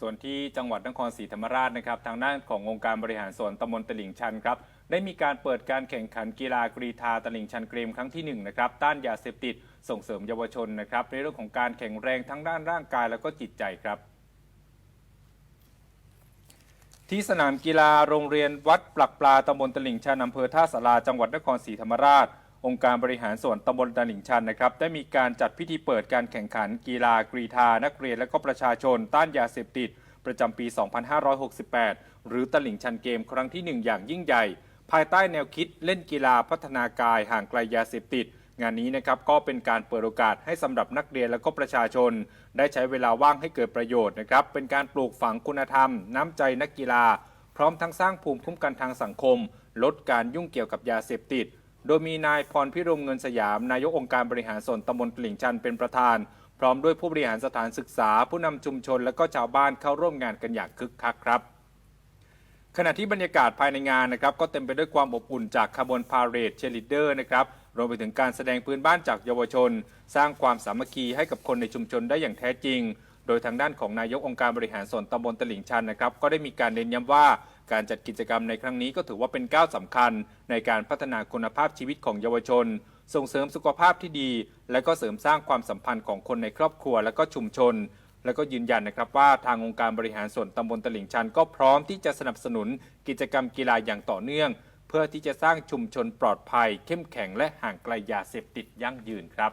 ส่วนที่จังหวัดนครศรีธรรมราชนะครับทางด้านขององค์การบริหารส่วนตำบลตลิ่งชันครับได้มีการเปิดการแข่งขันกีฬากรีธาตลิ่งชันเกมครั้งที่หนึ่งนะครับต้านยาเสพติดส่งเสริมเยาวชนนะครับในเรื่องของการแข่งแรงทั้งด้านร่างกายแล้วก็จิตใจครับ ที่สนามกีฬาโรงเรียนวัดปลักปลาตำบลตลิ่งชันอำเภอท่าสาราจังหวัดนครศรีธรรมราช องค์การบริหารส่วนตำบลตลิ่งชันนะครับได้มีการจัดพิธีเปิดการแข่งขันกีฬากรีธานักเรียนและก็ประชาชนต้านยาเสพติด ประจำปี 2568 หรือตลิ่งชันเกมครั้งที่หนึ่งอย่างยิ่งใหญ่ ภายใต้แนวคิดเล่นกีฬาพัฒนากายห่างไกลยาเสพติดงานนี้นะครับก็เป็นการเปิดโอกาสให้สำหรับนักเรียนและก็ประชาชน ได้ใช้เวลาว่างให้เกิดประโยชน์นะครับเป็นการปลูกฝังคุณธรรม น้ำใจนักกีฬา พร้อมทั้งสร้างภูมิคุ้มกันทางสังคม ลดการยุ่งเกี่ยวกับยาเสพติด โดยมีนายพรพิรมเงินสยาม นายกองค์การบริหารส่วนตำบลตลิ่งชันเป็นประธาน พร้อมด้วยผู้บริหารสถานศึกษา ผู้นำชุมชน และก็ชาวบ้านเข้าร่วมงานกันอย่างคึกคักครับ ขณะที่บรรยากาศภายในงานนะครับก็เต็มไปด้วยความอบอุ่นจากขบวนพาเหรดเชลิเดอร์นะครับรวมไปถึงการแสดงพื้นบ้านจากเยาวชน สร้างความสามัคคีให้กับคนในชุมชนได้อย่างแท้จริง โดยทางด้านของนายกองค์การบริหารส่วนตำบลตลิ่งชันนะครับก็ได้มีการเน้นย้ำว่า การจัดกิจกรรมในครั้งนี้ก็ถือว่าเป็นก้าวสำคัญในการพัฒนาคุณภาพชีวิตของเยาวชน ส่งเสริมสุขภาพที่ดี และก็เสริมสร้างความสัมพันธ์ของคนในครอบครัวและก็ชุมชน แล้วก็ยืนยันนะครับว่าทางองค์การบริหารส่วนตำบลตลิ่งชัน ก็พร้อมที่จะสนับสนุนกิจกรรมกีฬาอย่างต่อเนื่อง เพื่อที่จะสร้างชุมชนปลอดภัย เข้มแข็งและห่างไกลยาเสพติดยั่งยืนครับ